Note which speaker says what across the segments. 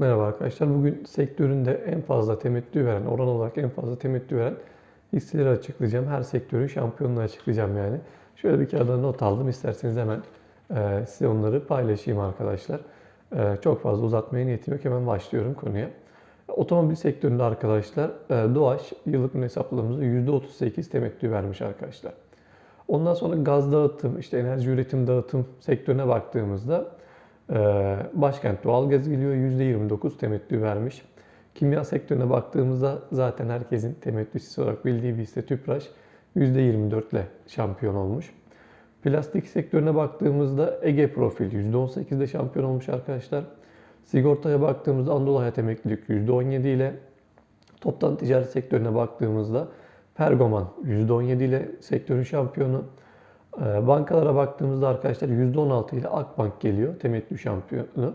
Speaker 1: Merhaba arkadaşlar. Bugün sektöründe en fazla temettü veren, oran olarak en fazla temettü veren hisseleri açıklayacağım. Her sektörün şampiyonunu açıklayacağım yani. Şöyle bir kağıda not aldım. İsterseniz hemen e, size onları paylaşayım arkadaşlar. E, çok fazla uzatmaya niyetim yok. Hemen başlıyorum konuya. Otomobil sektöründe arkadaşlar e, Doğaç yıllık ürün hesapladığımızda %38 temettü vermiş arkadaşlar. Ondan sonra gaz dağıtım, işte enerji üretim dağıtım sektörüne baktığımızda Başkent Doğalgaz geliyor %29 temettü vermiş. Kimya sektörüne baktığımızda zaten herkesin temettüsü olarak bildiği bir hisse Tüpraş %24 ile şampiyon olmuş. Plastik sektörüne baktığımızda Ege Profil %18 ile şampiyon olmuş arkadaşlar. Sigortaya baktığımızda Anadolu Hayat Emeklilik %17 ile. Toptan ticaret sektörüne baktığımızda Pergoman %17 ile sektörün şampiyonu. Ee, bankalara baktığımızda arkadaşlar %16 ile Akbank geliyor temettü şampiyonu.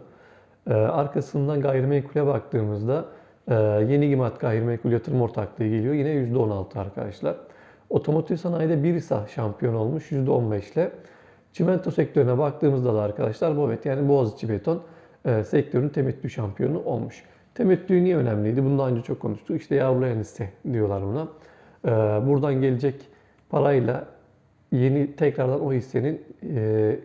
Speaker 1: Ee, arkasından gayrimenkule baktığımızda e, Yeni Gimat Gayrimenkul Yatırım Ortaklığı geliyor. Yine %16 arkadaşlar. Otomotiv sanayide Birisa şampiyon olmuş %15 ile. Çimento sektörüne baktığımızda da arkadaşlar Bovet yani Boğaziçi Beton e, sektörün temettü şampiyonu olmuş. Temettü niye önemliydi? Bunu daha önce çok konuştuk. İşte yavrulayan hisse diyorlar buna. Ee, buradan gelecek parayla yeni tekrardan o hissenin e,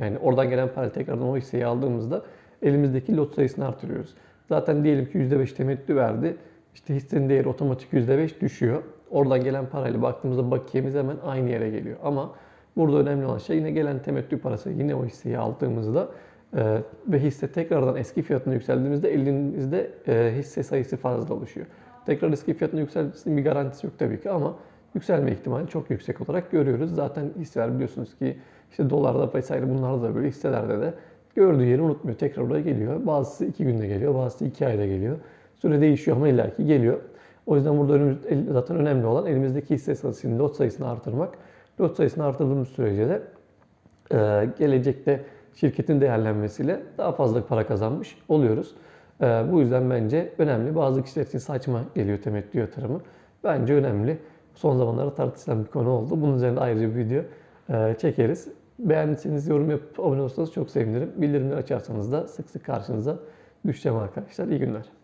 Speaker 1: yani oradan gelen para tekrardan o hisseyi aldığımızda elimizdeki lot sayısını artırıyoruz. Zaten diyelim ki %5 temettü verdi. İşte hissenin değeri otomatik %5 düşüyor. Oradan gelen parayla baktığımızda bakiyemiz hemen aynı yere geliyor. Ama burada önemli olan şey yine gelen temettü parası yine o hisseyi aldığımızda e, ve hisse tekrardan eski fiyatına yükseldiğimizde elinizde e, hisse sayısı fazla oluşuyor. Tekrar eski fiyatına yükselmesinin bir garantisi yok tabii ki ama yükselme ihtimali çok yüksek olarak görüyoruz. Zaten hisseler biliyorsunuz ki işte dolarda vesaire bunlarda da böyle hisselerde de gördüğü yeri unutmuyor. Tekrar oraya geliyor. Bazısı iki günde geliyor, bazısı iki ayda geliyor. Süre değişiyor ama illaki geliyor. O yüzden burada zaten önemli olan elimizdeki hisse sayısını, lot sayısını artırmak. Lot sayısını artırdığımız sürece de e, gelecekte şirketin değerlenmesiyle daha fazla para kazanmış oluyoruz. E, bu yüzden bence önemli. Bazı kişiler için saçma geliyor temettü yatırımı. Bence önemli son zamanlarda tartışılan bir konu oldu. Bunun üzerinde ayrıca bir video e, çekeriz. Beğendiyseniz yorum yapıp abone olursanız çok sevinirim. Bildirimleri açarsanız da sık sık karşınıza düşeceğim arkadaşlar. İyi günler.